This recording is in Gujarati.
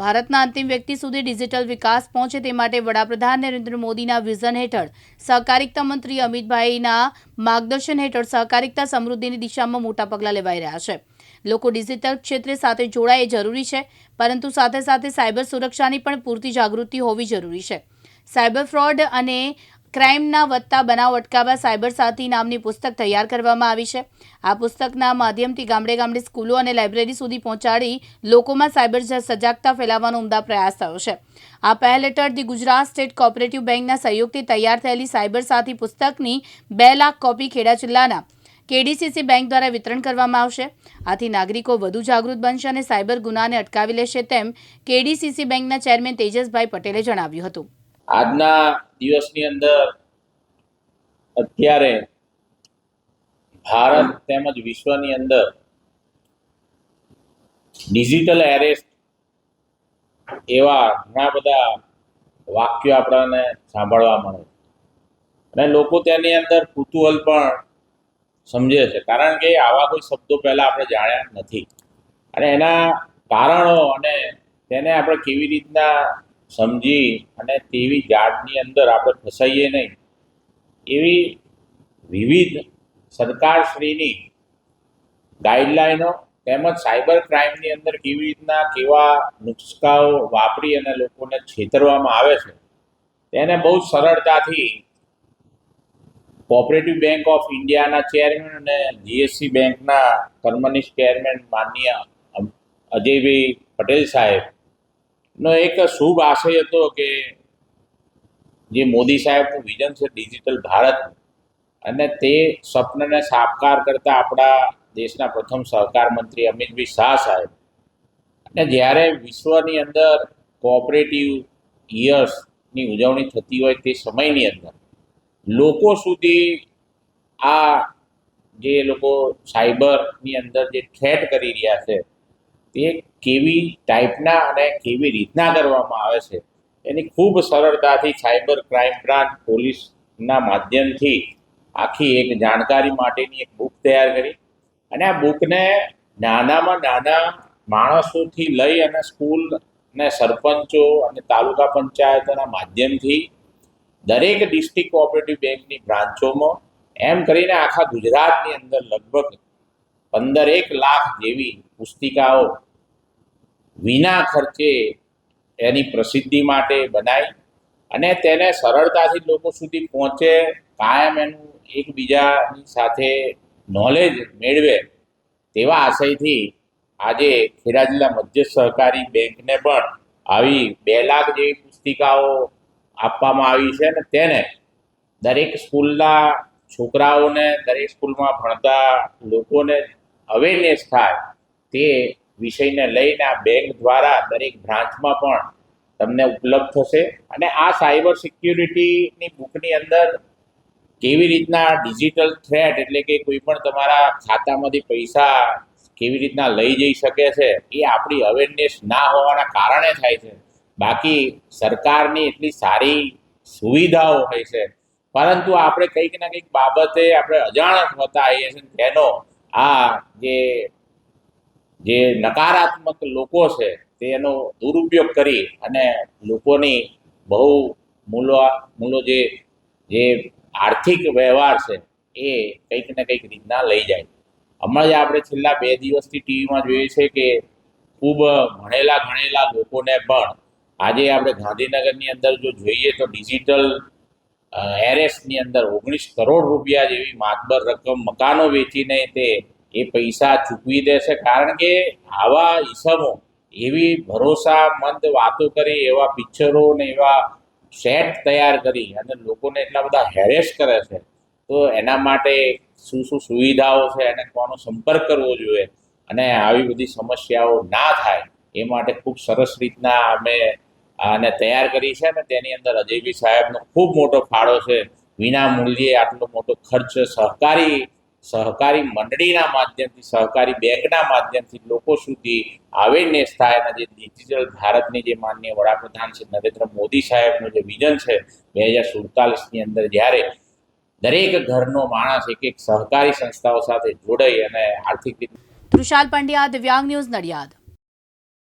ભારતના અંતિમ વ્યક્તિ સુધી ડિજિટલ વિકાસ પહોંચે તે માટે વડાપ્રધાન નરેન્દ્ર મોદીના વિઝન હેઠળ સહકારિતા મંત્રી અમિતભાઈના માર્ગદર્શન હેઠળ સહકારિતા સમૃદ્ધિની દિશામાં મોટા પગલાં લેવાઈ રહ્યા છે. લોકો ડિજિટલ ક્ષેત્રે સાથે જોડાય એ જરૂરી છે, પરંતુ સાથે સાથે સાયબર સુરક્ષાની પણ પૂરતી જાગૃતિ હોવી જરૂરી છે. સાયબર ફ્રોડ અને ક્રાઇમના વધતા બનાવ અટકાવવા સાયબર સાથી નામની પુસ્તક તૈયાર કરવામાં આવી છે. આ પુસ્તકના માધ્યમથી ગામડે ગામડે સ્કૂલો અને લાઇબ્રેરી સુધી પહોંચાડી લોકોમાં સાયબર સજાગતા ફેલાવવાનો ઉમદા પ્રયાસ થયો છે. આ પહેલ હેઠળ ધી ગુજરાત સ્ટેટ કોઓપરેટિવ બેંકના સહયોગથી તૈયાર થયેલી સાયબર સાથી પુસ્તકની બે લાખ કોપી ખેડા જિલ્લાના કેડીસીસી બેંક દ્વારા વિતરણ કરવામાં આવશે. આથી નાગરિકો વધુ જાગૃત બનશે અને સાયબર ગુનાને અટકાવી લેશે તેમ કેડીસીસી બેંકના ચેરમેન તેજસભાઈ પટેલે જણાવ્યું હતું. આજના દિવસની અંદર અત્યારે ભારત તેમજ વિશ્વની અંદર ડિજિટલ એરેસ્ટ એવા ઘણા બધા વાક્યો આપણને સાંભળવા મળે અને લોકો તેની અંદર કુતૂહલ પણ સમજે છે. કારણ કે આવા કોઈ શબ્દો પહેલા આપણે જાણ્યા નથી. અને એના કારણો અને તેને આપણે કેવી રીતના સમજી અને તેવી જાળની અંદર આપણે ફસાઈએ નહીં. એવી વિવિધ સરકારશ્રીની ગાઈડલાઈનો તેમજ સાયબર ક્રાઇમની અંદર કેવી રીતના કેવા નુસ્ખાઓ વાપરી અને લોકોને છેતરવામાં આવે છે, તેને બહુ સરળતાથી કોઓપરેટિવ બેંક ઓફ ઇન્ડિયાના ચેરમેન અને જીએસસી બેંકના કર્મનિષ્ઠ ચેરમેન માનનીય અજયભાઈ પટેલ સાહેબ નો, એક શુભ આશય હતો કે જે મોદી સાહેબનું વિઝન છે ડિજિટલ ભારત. અને તે સ્વપ્નને સાકાર કરતા આપણા દેશના પ્રથમ સહકાર મંત્રી અમિતભાઈ શાહ સાહેબ. અને જ્યારે વિશ્વની અંદર કોઓપરેટિવ યર્સની ઉજવણી થતી હોય તે સમયની અંદર, લોકો સુધી આ જે લોકો સાયબરની અંદર જે થ્રેટ કરી રહ્યા છે તે કેવી ટાઈપના અને કેવી રીતના કરવામાં આવે છે, એની ખૂબ સરળતાથી સાયબર ક્રાઇમ બ્રાન્ચ પોલીસના માધ્યમથી આખી એક જાણકારી માટેની એક બુક તૈયાર કરી અને આ બુકને નાનામાં નાના માણસોથી લઈ અને સ્કૂલ ને સરપંચો અને તાલુકા પંચાયતોના માધ્યમથી દરેક ડિસ્ટ્રિક્ટ કોઓપરેટિવ બેંકની બ્રાન્ચોમાં એમ કરીને આખા ગુજરાતની અંદર લગભગ પંદર એક લાખ જેવી પુસ્તિકાઓ વિના ખર્ચે એની પ્રસિદ્ધિ માટે બનાવી અને તેને સરળતાથી લોકો સુધી પહોંચે, કાયમ એનું એકબીજાની સાથે નોલેજ મેળવે તેવા આશયથી આજે ખેડા જિલ્લા મધ્ય સહકારી બેંકને પણ આવી બે લાખ જેવી પુસ્તિકાઓ આપવામાં આવી છે અને તેને દરેક સ્કૂલના છોકરાઓને દરેક સ્કૂલમાં ભણતા લોકોને અવેરનેસ થાય તે વિષયને લઈને આ બેંક દ્વારા દરેક બ્રાન્ચમાં પણ તમને ઉપલબ્ધ થશે. અને આ સાયબર સિક્યુરિટીની બુકની અંદર કેવી રીતના ડિજિટલ થ્રેટ એટલે કે કોઈ પણ તમારા ખાતામાંથી પૈસા કેવી રીતના લઈ જઈ શકે છે, એ આપણી અવેરનેસ ના હોવાના કારણે થાય છે. બાકી સરકારની એટલી સારી સુવિધાઓ હોય છે. પરંતુ આપણે કંઈક ના કંઈક બાબતે આપણે અજાણ હોતા આવીએ છીએ. તેનો આ જે જે નકારાત્મક લોકો છે, તેનો દુરુપયોગ કરી અને લોકોની બહુ મૂલો મૂલો જે જે આર્થિક વ્યવહાર છે, એ કંઈક ને કંઈક રીતના લઈ જાય. હમણાં જ આપણે છેલ્લા બે દિવસથી ટીવીમાં જોઈએ છે કે ખૂબ ભણેલા ગણેલા લોકોને પણ આજે આપણે ગાંધીનગરની અંદર જો જોઈએ તો ડિજિટલ એરેસ્ટની અંદર ઓગણીસ કરોડ રૂપિયા જેવી માતબર રકમ મકાનો વેચીને તે એ પૈસા ચૂકવી દેશે. કારણ કે આવા ઈસમો એવી ભરોસામંદ વાતો કરી, એવા પિક્ચરો ને એવા સેટ તૈયાર કરી અને લોકોને એટલા બધા હેરેસ કરે છે, તો એના માટે શું શું સુવિધાઓ છે અને કોનો સંપર્ક કરવો જોઈએ અને આવી બધી સમસ્યાઓ ના થાય, એ માટે ખૂબ સરસ રીતના અમે આને તૈયાર કરી છે અને તેની અંદર અજયભી સાહેબનો ખૂબ મોટો ફાળો છે. વિના મૂલ્યે આટલો મોટો ખર્ચ સહકારી સહકારી મંડળીના માધ્યમથી, સહકારી બેંકના માધ્યમથી લોકો સુધી અવેરનેસ થાય અને જે ડિજિટલ ભારતની જે માનનીય વડાપ્રધાન છે નરેન્દ્ર મોદી સાહેબનું જે વિઝન છે બે હજાર સુડતાલીસની અંદર જ્યારે દરેક ઘરનો માણસ એક એક સહકારી સંસ્થાઓ સાથે જોડાઈ અને આર્થિક રીતે તૃષાલ પંડ્યા, દિવ્યાંગ ન્યૂઝ નડિયાદ.